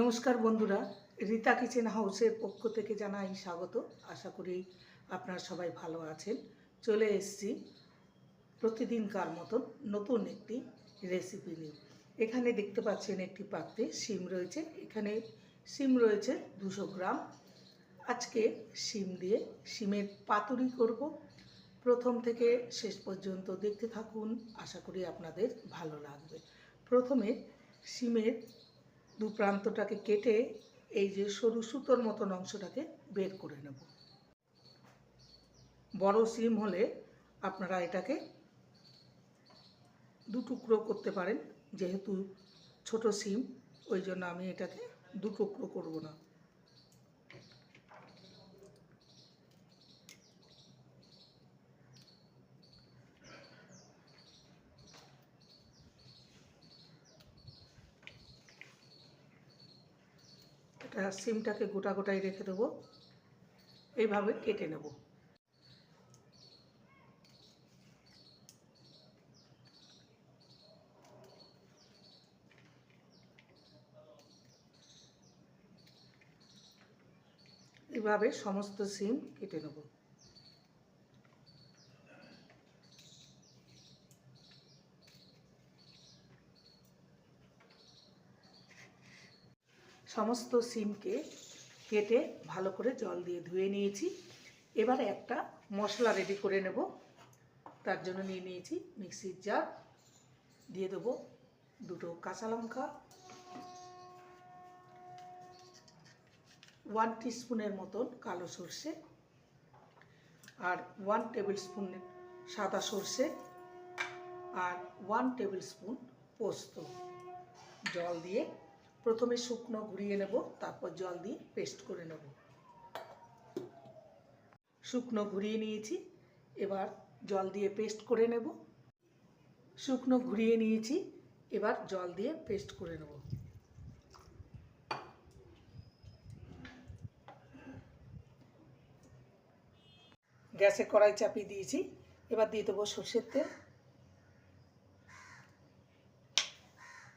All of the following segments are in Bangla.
নমস্কার বন্ধুরা, রীতা কিচেন হাউসের পক্ষ থেকে জানাই স্বাগত। আশা করি আপনারা সবাই ভালো আছেন। চলে এসেছি প্রতিদিনকার মতন নতুন একটি রেসিপি নিয়ে। এখানে দেখতে পাচ্ছেন একটি পাত্রে শিম রয়েছে। এখানে শিম রয়েছে দুশো গ্রাম। আজকে শিম দিয়ে শিমের পাতুরি করব। প্রথম থেকে শেষ পর্যন্ত দেখতে থাকুন। আশা করি আপনাদের ভালো লাগবে। প্রথমে শিমের দু প্রান্তটাকে কেটে এই যে সরু সুতোর মতন অংশটাকে বের করে নেব। বড় সিম হলে আপনারা এটাকে দু টুকরো করতে পারেন, যেহেতু ছোট সিম, ওই জন্য আমি এটাকে দু টুকরো করব না। এটা সিমটাকে গোটা গোটাই রেখে দেবো। এইভাবে কেটে নেব। এভাবে সমস্ত সিম কেটে নেব। সমস্ত সিমকে কেটে ভালো করে জল দিয়ে ধুয়ে নিয়েছি। এবার একটা মশলা রেডি করে নেব। তার জন্য নিয়ে নিয়েছি মিক্সির জার দিয়ে দেবো দুটো কাঁচা লঙ্কা। ওয়ান স্পুনের মতন কালো সর্ষে। আর ওয়ান টেবিল স্পুন সাদা সর্ষে। আর ওয়ান টেবিল স্পুন পোস্ত। জল দিয়ে প্রথমে শুকনো ঘুরিয়ে নেব, তারপর জল দিয়ে পেস্ট করে নেব। শুকনো ঘুরিয়ে নিয়েছি, এবার জল দিয়ে পেস্ট করে নেব। শুকনো ঘুরিয়ে নিয়েছি, এবার জল দিয়ে পেস্ট করে নেব। গ্যাসে কড়াই চাপিয়ে দিয়েছি, এবার দিয়ে দেবো সর্ষের তেল।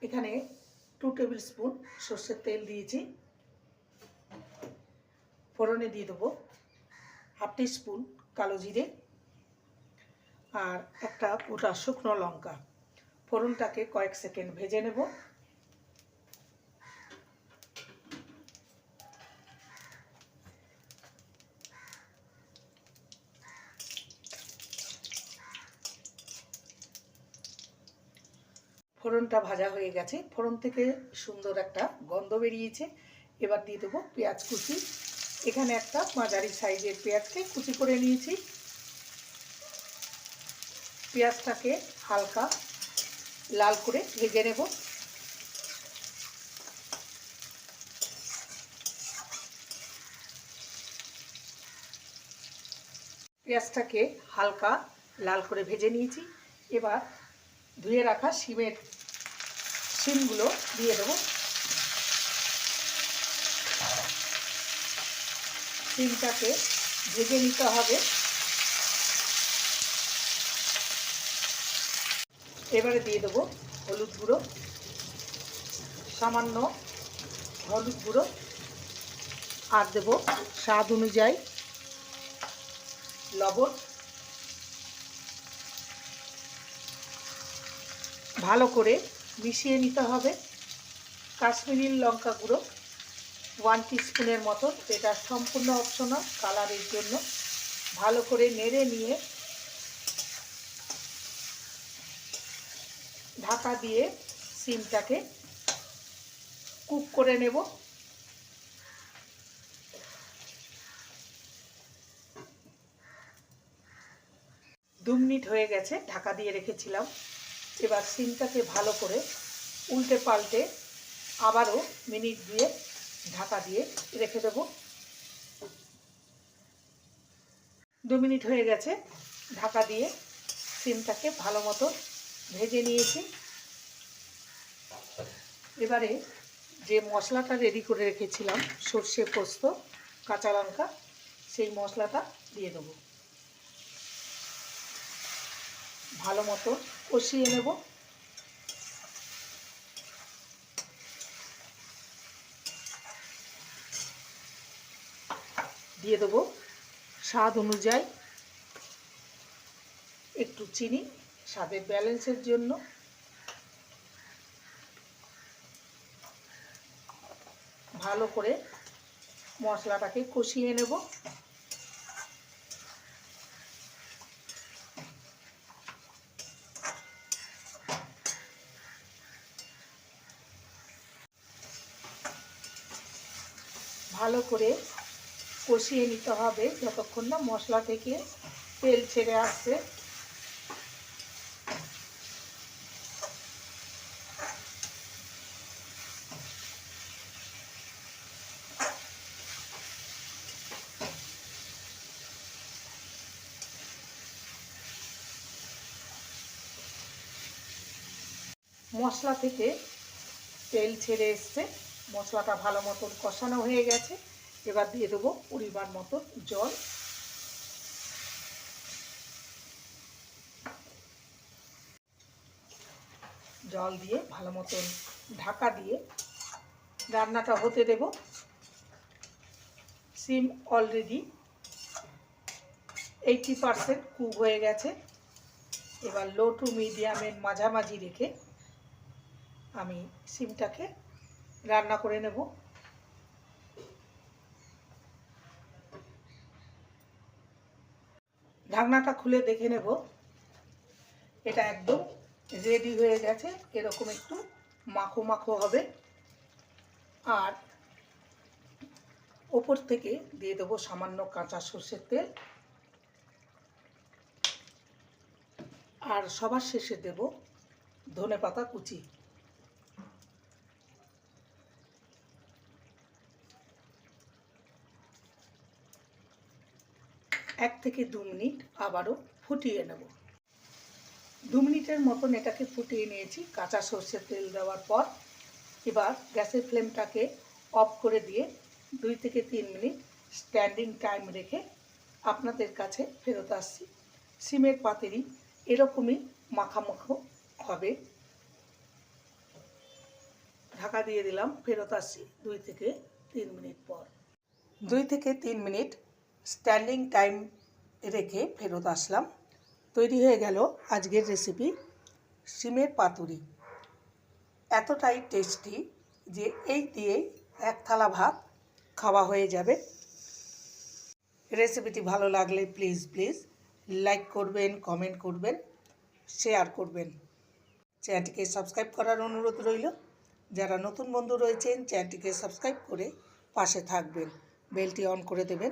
এখানে টু টেবিল স্পুন সর্ষের তেল দিয়েছি। ফোড়নে দিয়ে দেবো হাফ স্পুন কালো জিরে আর একটা গোটা শুকনো লঙ্কা। ফোড়নটাকে কয়েক সেকেন্ড ভেজে নেব। ফোড়নটা ভাজা হয়ে গেছে। ফোড়ন থেকে সুন্দর একটা গন্ধ বেরিয়েছে। এবার দিয়ে দেবো পেঁয়াজ কুচি। এখানে একটা মাঝারি সাইজের পেঁয়াজকে কুচি করে নিয়েছি। পেঁয়াজটাকে হালকা লাল করে ভেজে নেব। পেঁয়াজটাকে হালকা লাল করে ভেজে নিয়েছি। এবার ধুয়ে রাখা শিমের শিমগুলো দিয়ে দেবো। শিমটাকে ভেজে নিতে হবে। এবারে দিয়ে দেবো হলুদ গুঁড়ো, সামান্য হলুদ গুঁড়ো, আর দেবো স্বাদ অনুযায়ী লবণ। ভালো করে মিশিয়ে নিতে হবে। কাশ্মীরি লঙ্কা গুঁড়ো ওয়ান স্পুনের মতো। এটা সম্পূর্ণ অপশনাল কালারের জন্য। ভালো করে নেড়ে নিয়ে ঢাকা দিয়ে সিমটাকে কুক করে নেব। দু মিনিট হয়ে গেছে, ঢাকা দিয়ে রেখেছিলাম। এবার সিমটাকে ভালো করে উল্টে পাল্টে আবারও মিনিট দিয়ে ঢাকা দিয়ে রেখে দেব। দু মিনিট হয়ে গেছে, ঢাকা দিয়ে সিমটাকে ভালো মতো ভেজে নিয়েছি। এবারে যে মশলাটা রেডি করে রেখেছিলাম, সর্ষে পোস্ত, কাঁচা লঙ্কা, সেই মশলাটা দিয়ে দেবো। ভালো মতো কষিয়ে নেব। দিয়ে দেবো স্বাদ অনুযায়ী একটু চিনি, স্বাদের ব্যালেন্সের জন্য। ভালো করে মশলাটাকে কষিয়ে নেব। ভালো করে কষিয়ে নিতে হবে যতক্ষণ না মশলা থেকে তেল ছেড়ে আসছে। মশলা থেকে তেল ছেড়ে এসছে। মশলাটা ভালো মতন কষানো হয়ে গেছে। এবার দিয়ে দেবো পরিমাণ মতন জল। জল দিয়ে ভালো মতন ঢাকা দিয়ে রান্নাটা হতে দেব। Sim already eighty percent cook হয়ে গেছে। এবার লো টু মিডিয়ামের মাঝামাঝি রেখে আমি সিমটাকে রান্না করে নেব। ঢাকনাটা খুলে দেখে নেব। এটা একদম রেডি হয়ে গেছে। এরকম একটু মাখো মাখো হবে। আর ওপর থেকে দিয়ে দেবো সামান্য কাঁচা সর্ষের তেল। আর সবার শেষে দেব ধনে পাতা কুচি। এক থেকে দু মিনিট আবারও ফুটিয়ে নেব। দু মিনিটের মতন এটাকে ফুটিয়ে নিয়েছি, কাঁচা সর্ষের তেল দেওয়ার পর। এবার গ্যাসের ফ্লেমটাকে অফ করে দিয়ে দুই থেকে তিন মিনিট স্ট্যান্ডিং টাইম রেখে আপনাদের কাছে ফেরত আসছি। সিমের পাতেরই এরকমই মাখামাখো হবে। ঢাকা দিয়ে দিলাম, ফেরত আসছি দুই থেকে তিন মিনিট পর। দুই থেকে তিন মিনিট স্ট্যান্ডিং টাইম রেখে ফেরত আসলাম। তৈরি হয়ে গেল আজকের রেসিপি সিমের পাতুরি। এতটাই টেস্টি যে এই দিয়ে এক থালা ভাত খাওয়া হয়ে যাবে। রেসিপিটি ভালো লাগলে প্লিজ প্লিজ লাইক করবেন, কমেন্ট করবেন, শেয়ার করবেন। চ্যানেলটিকে সাবস্ক্রাইব করার অনুরোধ রইল। যারা নতুন বন্ধু রয়েছেন, চ্যানেলটিকে সাবস্ক্রাইব করে পাশে থাকবেন। বেলটি অন করে দেবেন।